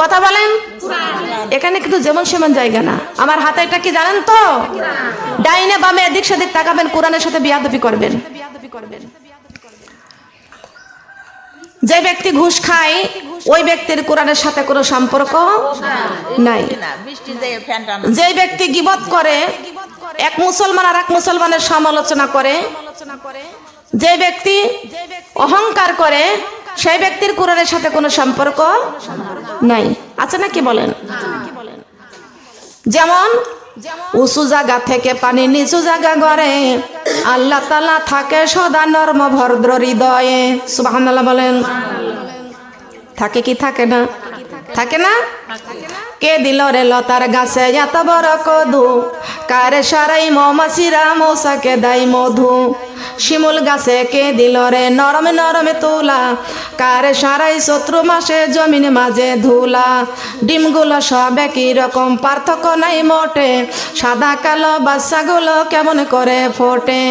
কথা বলেন। এখানে কিন্তু যেমন সেমন জায়গা না। আমার হাতে এটা কি জানেন তো? ডাইনে বামে এদিক সেদিক তাকাবেন, কোরআনের সাথে বিয়াদবি করবেন। যে ব্যক্তি ঘুষ খায়, ওই ব্যক্তির কোরআনের সাথে কোনো সম্পর্ক নাই। যে ব্যক্তি গিবত করে, এক মুসলমান আর এক মুসলমানের সমালোচনা করে, যে ব্যক্তি অহংকার করে সেই ব্যক্তির কোরআনের সাথে কোনো সম্পর্ক নাই। আছে না, কি বলেন? যেমন, উঁচু জায়গা থেকে পানি নিচু জায়গা গড়ে, আল্লাহ তালা থাকে সদা নর্ম ভদ্র হৃদয়ে। সুবাহ বলেন। থাকে কি থাকে না? থাকে না? কে দিল রে লতার গাছে এত বড় কদু? কারে সারাই মৌমাছিরা মৌসাকে দেয় মধু? শিমুল গাছে কে দিল রে? নরমে নরমে তোলা। কারে সারাই শত্রু মাসে জমিন মাঝে ধুলা। ডিমগুলো সব একই রকম, পার্থক্য নাই মোটে। সাদা কালো বাচ্চাগুলো কেমন করে ফোটে?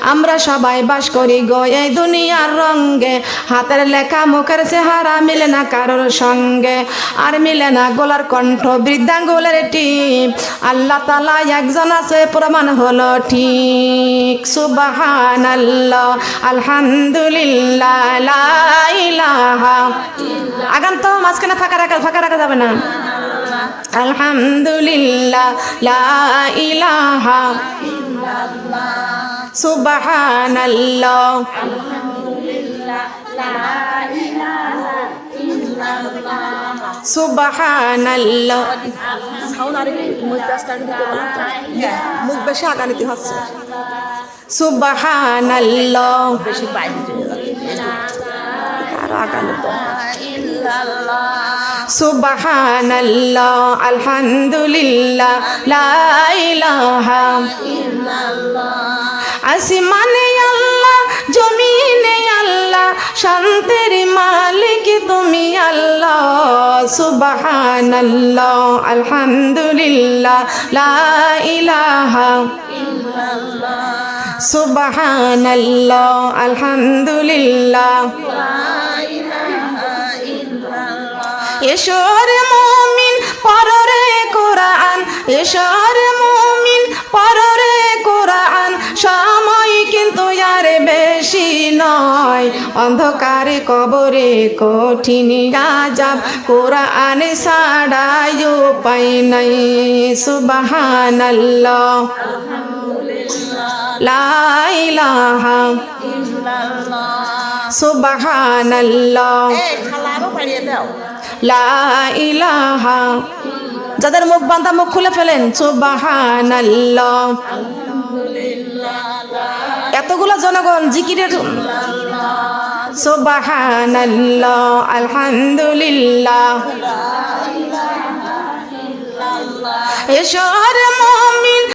আমরা সবাই বাস করি গো এই দুনিয়ার রঙ্গে। হাতের লেখা মুখের চেহারা মিলে না কারোর সঙ্গে। আর মিলে না গোলার কণ্ঠ, বৃদ্ধাঙ্গুলের টিপ। আল্লাহ তালা একজন আছে, প্রমাণ হলো ঠিক। সুবাহান আল্লাহ আলহামদুলিল্লাহ লা ইলাহা আগাম তো মাঝখানে ফাঁকা রাখা ফাঁকা রাখা যাবে না। আলহামদুলিল্লাহ লা ইলাহা সুবহানাল্লাহ। সুবহানাল্লাহ। মুখ বেশি আগা নিতে হচ্ছে সুবহানাল্লাহ। আলহামদুলিল্লাহ লা আল্লাহ জমিনে আল্লাহ শান্তির সুবহানাল্লাহ আলহামদুলিল্লাহ লা ইলাহা সুবহানাল্লাহ আলহামদুলিল্লাহ। এসর মুমিন পররে কোরআন এসর মুমিন পররে নয় অন্ধকারে কবরে কঠিন আজাব। কোরআন সাড়াই উপায় নাই। সুবহানাল্লাহ। লা ইলাহা সুবহানাল্লাহ। এই খালারও পাড়িয়ে দাও। লা ইলাহা যাদের মুখ বান্ধা মুখ খুলে ফেলেন। সুবহানাল্লাহ। এতগুলো জনগণ জিকিরের সুবহানাল্লাহ আলহামদুলিল্লাহ। এসর মুমিন।